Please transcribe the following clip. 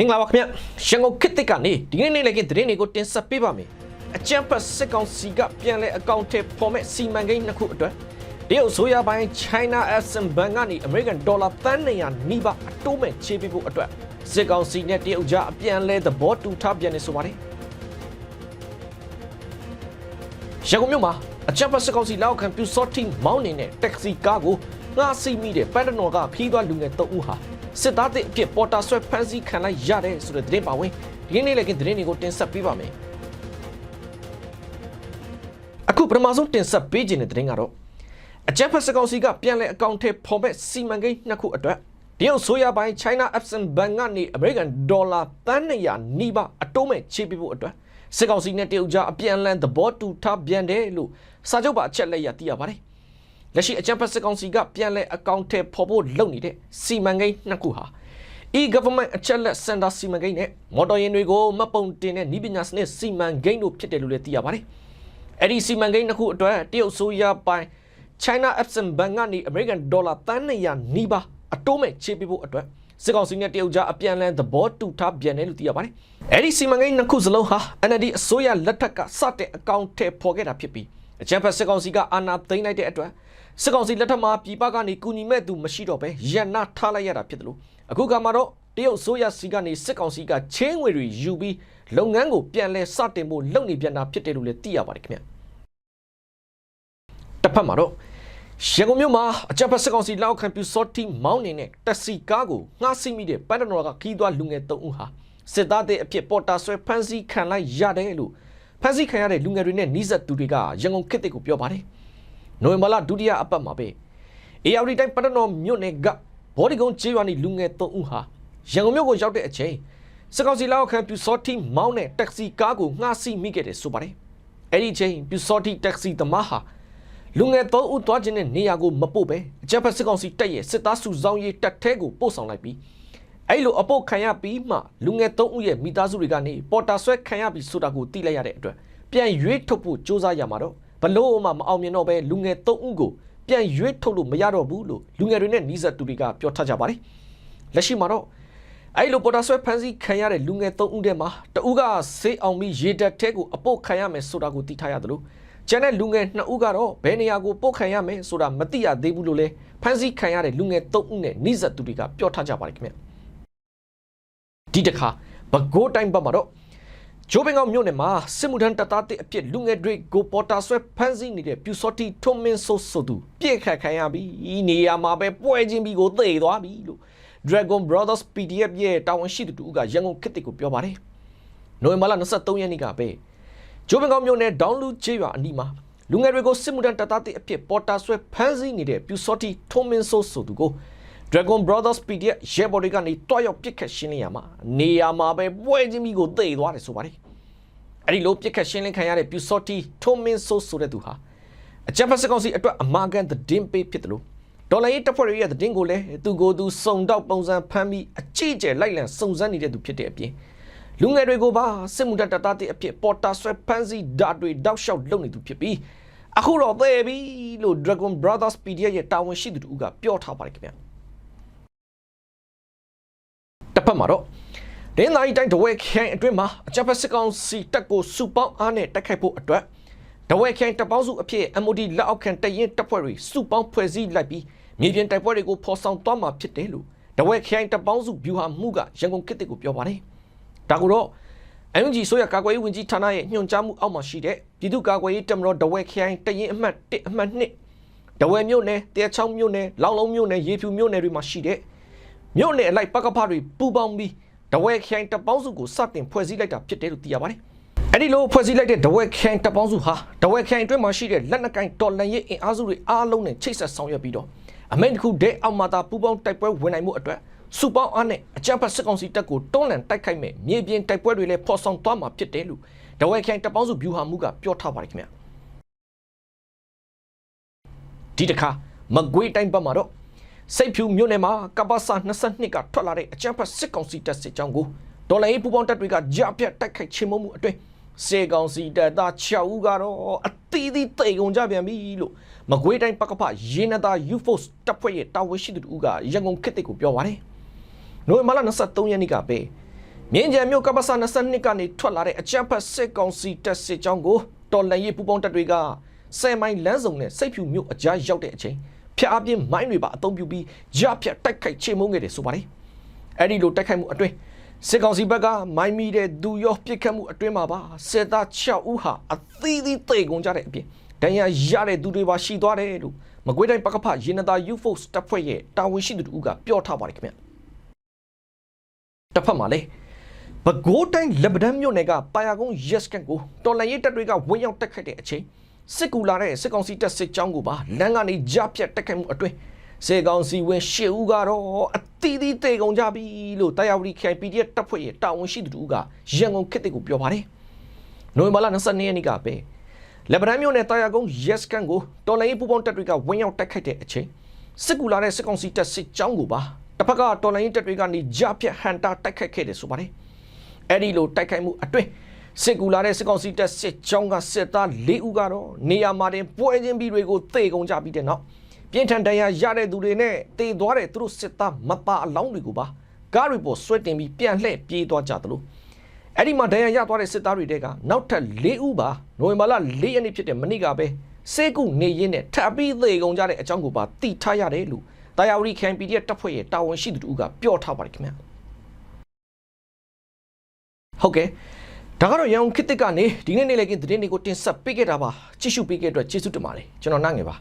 မင်္ဂလာပါခင်ဗျရန်ကုန်ခေတ်သစ်ကနေဒီကနေ့နေ့လည်းကသတင်းတွေကိုတင်ဆက်ပေးပါမယ်အကြံဖတ်စစ်ကောင်စီကပြန်လဲအကောင့်ထဲပေါ်မဲ့စီမံကိန်းနှစ်ခုအတွက်တရုတ်ဆိုရပိုင်း China Exim Bank ကနေ American Dollar သန်း200နီးပါးအတိုးမဲ့ချေးပေးဖို့အတွက်စစ်ကောင်စီနဲ့တရုတ်ကြားအပြန်လဲသဘောတူထားပြန်နေဆိုပါတယ်ရန်ကုန်မြို့မှာအကြံဖတ်စစ်ကောင်စီလောက်ခံပြူစောတိမောင်းနေတဲ့တက္ကစီကားကိုငှားစီမိတဲ့ပန်တနော်ကခီးသွွားလူငယ်၃ဦးဟာ စစ်သားတဲ့အဖြစ်ပေါ်တာဆွဲဖမ်းဆီးခံလိုက်ရတယ်ဆိုတဲ့သတင်းပါဝင်ဒီကနေ့လည်းကသတင်းတွေကိုတင်ဆက်ပေးပါမယ်အခုပထမဆုံးတင်ဆက်ပေးခြင်းတဲ့သတင်းကတော့အကြံဖတ်စစ်ကောင်စီကပြန်လဲအကောင့်ထဲပေါ်မဲ့စီမံကိန်းနှစ်ခုအတွက်တရုတ်ဆိုရပိုင်း China Exim Bank ကနေ American Dollar တန်း200နီးပါးအတိုးမဲ့ချေးပေးဖို့အတွက်စစ်ကောင်စီနဲ့တရုတ်ကြားအပြန်အလှန်သဘောတူထားပြန်တယ်လို့စာချုပ်ပါအချက်လက်ရသိရပါတယ်။ လက်ရှိအကြံဖတ်စစ်ကောင်စီကပြန်လဲအကောင့်ထဲပေါ်ဖို့လုပ်နေတဲ့စီမံကိန်းနှစ်ခုဟာ e-government အချက်လက်စင်တာစီမံကိန်းနဲ့မော်တော်ယာဉ်တွေကိုမှတ်ပုံတင်တဲ့ဤပညာစနစ်စီမံကိန်းတို့ဖြစ်တယ်လို့လည်းသိရပါတယ်။အဲ့ဒီစီမံကိန်းနှစ်ခုအတွက်တရုတ်ဆိုရပိုင်း China Exim Bank ကနေ American Dollar တန်း200နီးပါးအတိုးမဲ့ချေးပေးဖို့အတွက်စစ်ကောင်စီနဲ့တရုတ်ကြားအပြန်အလှန်သဘောတူထားပြန်တယ်လို့သိရပါတယ်။အဲ့ဒီစီမံကိန်းနှစ်ခုစလုံးဟာ NLD အစိုးရလက်ထက်ကစတဲ့အကောင့်ထဲပေါ်ခဲ့တာဖြစ်ပြီး အကြံဖက်စစ်ကောင်စီကအာဏာသိမ်းလိုက်တဲ့အတွက်စစ်ကောင်စီလက်ထက်မှာပြည်ပကနေကူညီမဲ့သူမရှိတော့ပဲရန်နာထားလိုက်ရတာဖြစ်တယ်လို့အခုကမှတော့တရုတ်အစိုးရစီကနေစစ်ကောင်စီကချင်းငွေတွေယူပြီးလုပ်ငန်းကိုပြန်လဲစတင်ဖို့လုပ်နေပြန်တာဖြစ်တယ်လို့လည်းသိရပါတယ်ခင်ဗျ။တစ်ဖက်မှာတော့ရန်ကုန်မြို့မှာအကြံဖက်စစ်ကောင်စီလောက်ခံပြူစောတိမောင်းနေတဲ့တက်စီကားကိုငှားစီမိတဲ့ပန်တနော်ကခီးသွွားလူငယ်၃ဦးဟာစစ်သားတဲ့အဖြစ်ပေါ်တာဆွဲဖမ်းဆီးခံလိုက်ရတယ်လို့ ဖမ်းဆီးခံရတဲ့လူငယ်တွေနဲ့နှိစက်သူတွေကရန်ကုန်ခေတ်တစ်ကိုပြောပါတယ်။နိုဝင်ဘာလဒုတိယအပတ်မှာပဲအေယာဝတီတိုင်းပန်တနော်မြို့နယ်ကဘော်ဒီကုန်းကျေးရွာနေလူငယ်၃ဦးဟာရန်ကုန်မြို့ကိုရောက်တဲ့အချိန်စစ်ကောင်စီလောက်ခံပြူစောတိမောင်းတဲ့တက်စီကားကိုငှားစီမိခဲ့တယ်ဆိုပါတယ်။အဲ့ဒီချိန်ပြူစောတိတက်စီသမားဟာလူငယ်သုံးဦးသွားခြင်းနဲ့နေရာကိုမပို့ပဲအကြမ်းဖက်စစ်ကောင်စီတပ်ရဲ့စစ်သားစုဆောင်ရေးတပ်ထဲကိုပို့ဆောင်လိုက်ပြီး အဲ့လိုအပုတ်ခံရပြီးမှလူငယ်သုံးဦးရဲ့မိသားစုတွေကနေပေါ်တာဆွဲခံရပြီးဆိုတာကိုသိလိုက်ရတဲ့အတွက်ပြန်ရွေးထုတ်ဖို့စ조사ရမှာတော့ဘလို့မှမအောင်မြင်တော့ပဲလူငယ်သုံးဦးကိုပြန်ရွေးထုတ်လို့မရတော့ဘူးလို့လူငယ်တွေနဲ့နှီးဆက်သူတွေကပြောထားကြပါတယ်လက်ရှိမှာတော့အဲ့လိုပေါ်တာဆွဲဖန်စီခံရတဲ့လူငယ်သုံးဦးထဲမှာတဦးကဆေးအောင်ပြီးရေတက်ထဲကိုအပုတ်ခံရမယ်ဆိုတာကိုသိထားရတယ်လို့ကျန်တဲ့လူငယ်2ဦးကတော့ဘယ်နေရာကိုပို့ခံရမယ်ဆိုတာမသိရသေးဘူးလို့လဲဖန်စီခံရတဲ့လူငယ်3ဦးနဲ့နှိစက်သူတွေကပြောထားကြပါတယ်ခင်ဗျ ဒီတခါဘကိုးတိုင်းဘက်မှာတော့ဂျိုးပင်ကောင်မြို့နယ်မှာစစ်မှုထမ်းတပ်သားတစ်အဖြစ်လူငယ်တွေကိုပေါ်တာဆွဲဖမ်းဆီးနေတဲ့ပြူစော်တီထွန်းမင်းဆိုးဆိုသူပြည့်ခတ်ခံရပြီးနေရာမှာပဲပွဲချင်းပြီးကိုသေသွားပြီလို့ Dragon Brothers PDF ရဲ့တာဝန်ရှိသူတူကရန်ကုန်ခေတ်တစ်ကိုပြောပါတယ်နိုဝင်ဘာလ23ရက်နေ့ကပဲဂျိုးပင်ကောင်မြို့နယ်ဒေါင်းလူချေးရွာအနီးမှာလူငယ်တွေကိုစစ်မှုထမ်းတပ်သားတဲ့အဖြစ်ပေါ်တာဆွဲဖမ်းဆီးနေတဲ့ပြူစော်တီထုံးမင်းဆိုးဆိုသူကို Dragon Brothers PDF ရဲဘော်တွေကနေတွားရောက်ပစ်ခတ်ရှင်းလင်းရမှာနေရာမှာပဲပွဲချင်းပြီးကိုသိသွားတယ်ဆိုပါတယ်အဲ့ဒီလိုပစ်ခတ်ရှင်းလင်းခံရတဲ့ပြူစော်တီထုံးမင်းဆိုးဆိုတဲ့သူဟာအကြမ်းဖက်စစ်ကောင်စီအတွက်အမာကန်သတင်းပေးဖြစ်တယ်လို့ဒေါ်လာရေးတပ်ဖွဲ့တွေရဲ့သတင်းကိုလည်းသူကိုယ်သူစုံတော့ပုံစံဖမ်းပြီးအကြည့်ကျဲလိုက်လံစုံစမ်းနေတဲ့သူဖြစ်တဲ့အပြင်လူငယ်တွေကိုပါစစ်မှုတပ်တပ်သားတဲ့အဖြစ်ပေါ်တာဆွဲဖမ်းဆီးဓာတ်တွေတောက်လျှောက်လုပ်နေသူဖြစ်ပြီးအခုတော့သေပြီလို့ Dragon Brothers PDF ရဲ့တာဝန်ရှိသူတို့ကပြောထားပါတယ်ခင်ဗျာ မှာတော့ဒင်းသားကြီးတိုင်းတဝဲခိုင်အတွင်းမှာအကြမ်းဖက်စစ်ကောင်စီတပ်ကိုစုပေါင်းအားနဲ့တိုက်ခိုက်ဖို့အတွက်တဝဲခိုင်တပ်ပေါင်းစုအဖြစ် MOD လက်အောက်ခံတရင်တပ်ဖွဲ့တွေစုပေါင်းဖွဲ့စည်းလိုက်ပြီးမြေပြင်တိုက်ပွဲတွေကိုဖော်ဆောင်သွားမှာဖြစ်တယ်လို့တဝဲခိုင်တပ်ပေါင်းစုဗျူဟာမှုကရန်ကုန်ခေတ်ကိုပြောပါတယ်ဒါကိုတော့ MG ဆိုရကာကွယ်ရေးဝန်ကြီးဌာနရဲ့ညွှန်ကြားမှုအောက်မှာရှိတဲ့ပြည်သူ့ကာကွယ်ရေးတပ်မတော်ဒဝဲခိုင်တရင်အမှတ်1အမှတ်2ဒဝဲမြို့နယ်တဲချောင်းမြို့နယ်လောင်လုံးမြို့နယ်ရေဖြူမြို့နယ်တွေမှာရှိတဲ့ မြို့နယ်အလိုက်ပကဖတွေပူပေါင်းပြီးဒဝဲခိုင်တပ်ပေါင်းစုကိုစတင်ဖွဲ့စည်းလိုက်တာဖြစ်တယ်လို့သိရပါတယ်။အဲဒီလိုဖွဲ့စည်းလိုက်တဲ့ဒဝဲခိုင်တပ်ပေါင်းစုဟာဒဝဲခိုင်အတွင်းမှာရှိတဲ့လက်နက်ကင်တော်လန်ရဲ့အင်အားစုတွေအားလုံးနဲ့ချိတ်ဆက်ဆောင်ရွက်ပြီးတော့အမေတစ်ခုဒဲအောက်မှာသာပူပေါင်းတိုက်ပွဲဝင်နိုင်မှုအတွက်စုပေါင်းအားနဲ့အကြမ်းဖက်စစ်ကောင်စီတပ်ကိုတွန်းလှန်တိုက်ခိုက်မဲ့မြေပြင်တိုက်ပွဲတွေလည်းဖော်ဆောင်သွားမှာဖြစ်တယ်လို့ဒဝဲခိုင်တပ်ပေါင်းစုဗျူဟာမှုကပြောထားပါတယ်ခင်ဗျာဒီတခါမကွေးတိုင်းဘက်မှာတော့ စိတ်ဖြူမြို့နယ်မှာကပ္ပစာ22ကထွက်လာတဲ့အကြမ်းဖက်စစ်ကောင်စီတပ်စစ်ကြောင်းကိုဒေါ်လာရေးပူပေါင်းတပ်တွေကကြားပြတ်တိုက်ခိုက်ချေမှုမှုအတွင်းစေကောင်စီတပ်သား6ဦးကတော့အသီးသီးတိတ်ကုန်ကြပြန်ပြီလို့မကွေးတိုင်းပကဖရေနတာ UFOS တပ်ဖွဲ့ရဲ့တာဝန်ရှိသူတို့ကရန်ကုန်ခေတ်တစ်ကိုပြောပါတယ်နိုဝင်ဘာလ23ရက်နေ့ကပဲမြင်းကြံမြို့ကပ္ပစ22ကနေထွက်လာတဲ့အကြမ်းဖက်စစ်ကောင်စီတပ်စစ်ကြောင်းကိုတော်လန်ရေးပူပေါင်းတပ်တွေကဆယ်မိုင်လမ်းစုံနဲ့စိတ်ဖြူမြို့အကြားရောက်တဲ့အချိန် ဖျက်အပြင်းမိုင်းတွေပါအုံပြုပြီးရဖြတ်တိုက်ခိုက်ချေမှုန်းခဲ့တယ်ဆိုပါတယ်အဲ့ဒီလိုတိုက်ခိုက်မှုအတွင်းစစ်ကောင်စီဘက်ကမိုင်းမီတဲ့ဒူရောပြစ်ခတ်မှုအတွင်းမှာပါစစ်သား6ဦးဟာအသီးသီးတေကုန်ကြတဲ့အပြင်ဒဏ်ရာရတဲ့သူတွေပါရှိသွားတယ်လို့မကွေးတိုင်းပကဖရေနတာ UFO တပ်ဖွဲ့ရဲ့တာဝန်ရှိသူတို့ကပြောထားပါတယ်ခင်ဗျတစ်ဖက်မှာလည်းပဲခူးတိုင်းလက်ပတန်းမြို့နယ်ကပါယာကုန်းရက်စကန်ကိုတော်လန်ရေးတပ်တွေကဝင်ရောက်တက်ခိုက်တဲ့အချိန် စစ်ကူလာတဲ့စစ်ကောင်စီတပ်စစ်ကြောင်းကိုပါလမ်းကနေကြားဖြတ်တက်ခိုက်မှုအတွင်းစစ်ကောင်စီဝင်ရှစ်ဦးကတော့အတီးတီးတေကုန်ကြပြီလို့တရားဝတီ KPDF တပ်ဖွဲ့ရဲ့တာဝန်ရှိသူတို့ကရန်ကုန်ခေတ်ကိုပြောပါတယ်။နိုဝင်ဘာလ22ရက်နေ့ကပဲလက်ပတန်းမြို့နယ်တာယာကုန်းရက်စကန်ကိုတော်လန်ရေးပူပေါင်းတပ်တွေကဝင်ရောက်တက်ခိုက်တဲ့အချိန်စစ်ကူလာတဲ့စစ်ကောင်စီတပ်စစ်ကြောင်းကိုပါတစ်ဖက်ကတော်လန်ရေးတပ်တွေကနေကြားဖြတ်ဟန်တာတိုက်ခိုက်ခဲ့တယ်ဆိုပါတယ်။အဲ့ဒီလိုတိုက်ခိုက်မှုအတွင်း စစ်ကူလာတဲ့စစ်ကောင်စီတပ်စစ်ကြောင်းကစစ်သား၄ဦးကတော့နေရာမှာတင်ပွဲချင်းပြီးတွေကိုသေကုန်ကြပြီးတဲ့နောက်ပြင်းထန်တရားရတဲ့သူတွေနဲ့တေသွားတဲ့သူတို့စစ်သားမပါအလောင်းတွေကိုပါကားတွေပေါ်ဆွဲတင်ပြီးပြန်လှည့်ပြေးသွားကြသလိုအဲ့ဒီမှာတရားရသွားတဲ့စစ်သားတွေတဲကနောက်ထပ်၄ဦးပါနိုဝင်ဘာလ၄ရက်နေ့ဖြစ်တဲ့မနေ့ကပဲစေကုနေရင်းနဲ့ထပ်ပြီးသေကုန်ကြတဲ့အကြောင်းကိုပါသိထားရတယ်လို့တရားဝတီ KPDF တပ်ဖွဲ့ရဲ့တာဝန်ရှိသူတို့ကပြောထားပါတယ်ခင်ဗျာဟုတ်ကဲ့ ဒါကတော့ရန်ကုန်ခေတ်သစ်ကနေဒီနေ့နေ့လည်းကင်းသတင်းတွေကိုတင်ဆက်ပေးခဲ့တာပါကြည့်ရှုပေးခဲ့တဲ့အတွက်ကျေးဇူးတင်ပါတယ်ကျွန်တော်နိုင်ငယ်ပါ